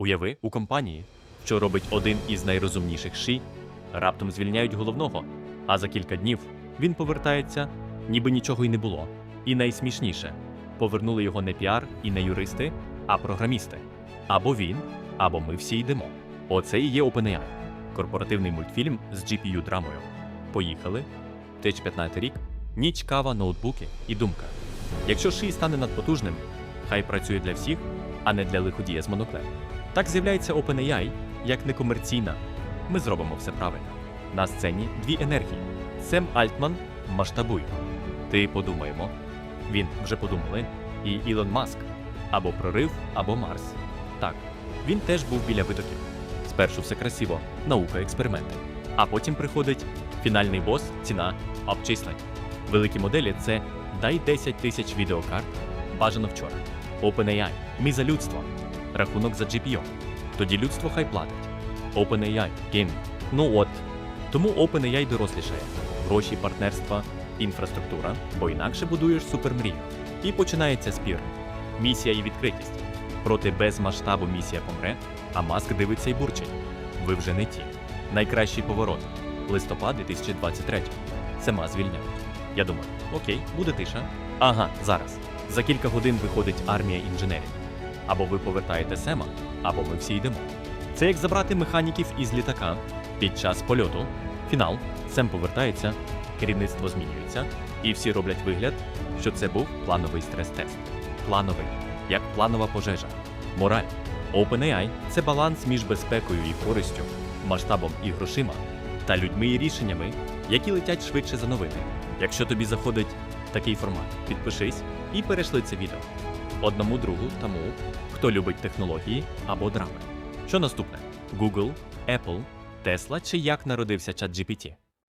Уяви у компанії, що робить один із найрозумніших ші, раптом звільняють головного, а за кілька днів він повертається, ніби нічого й не було. І найсмішніше повернули його не піар і не юристи, а програмісти. Або він, або ми всі йдемо. Оце і є OpenAI. корпоративний мультфільм з GPU-драмою. Поїхали. 2015 рік. Ніч, кава, ноутбуки і думка. Якщо ший стане надпотужним, хай працює для всіх, а не для лиходія з моноклем. Так з'являється OpenAI як некомерційна. Ми зробимо все правильно. На сцені дві енергії. Сем Альтман масштабуй. Ти подумаємо. Він вже подумали. І Ілон Маск або прорив, або Марс. Так, він теж був біля витоків. Спершу все красиво, наука, експерименти. А потім приходить фінальний бос, ціна, обчислень. Великі моделі це дай 10 тисяч відеокарт, бажано вчора. OpenAI, ми за людство. Рахунок за GPU. Тоді людство хай платить. OpenAI, геймінг. Ну от. Тому OpenAI дорослішає. Гроші, партнерства, інфраструктура, бо інакше будуєш супермрію. І починається спір. Місія і відкритість. Проти без масштабу місія помре, а маск дивиться і бурчить. Ви вже не ті. Найкращий поворот. Листопад 2023. Сема звільняють. Я думаю, окей, буде тиша. Ага, зараз. За кілька годин виходить армія інженерів. Або ви повертаєте Сема, або ми всі йдемо. Це як забрати механіків із літака під час польоту. Фінал, Сем повертається, керівництво змінюється, і всі роблять вигляд, що це був плановий стрес-тест. Плановий, як планова пожежа. Мораль. OpenAI – це баланс між безпекою і користю, масштабом і грошима, та людьми і рішеннями, які летять швидше за новини. Якщо тобі заходить такий формат, підпишись і перейшли це відео одному другу тому, хто любить технології або драми. Що наступне? Google, Apple, Tesla чи як народився ChatGPT?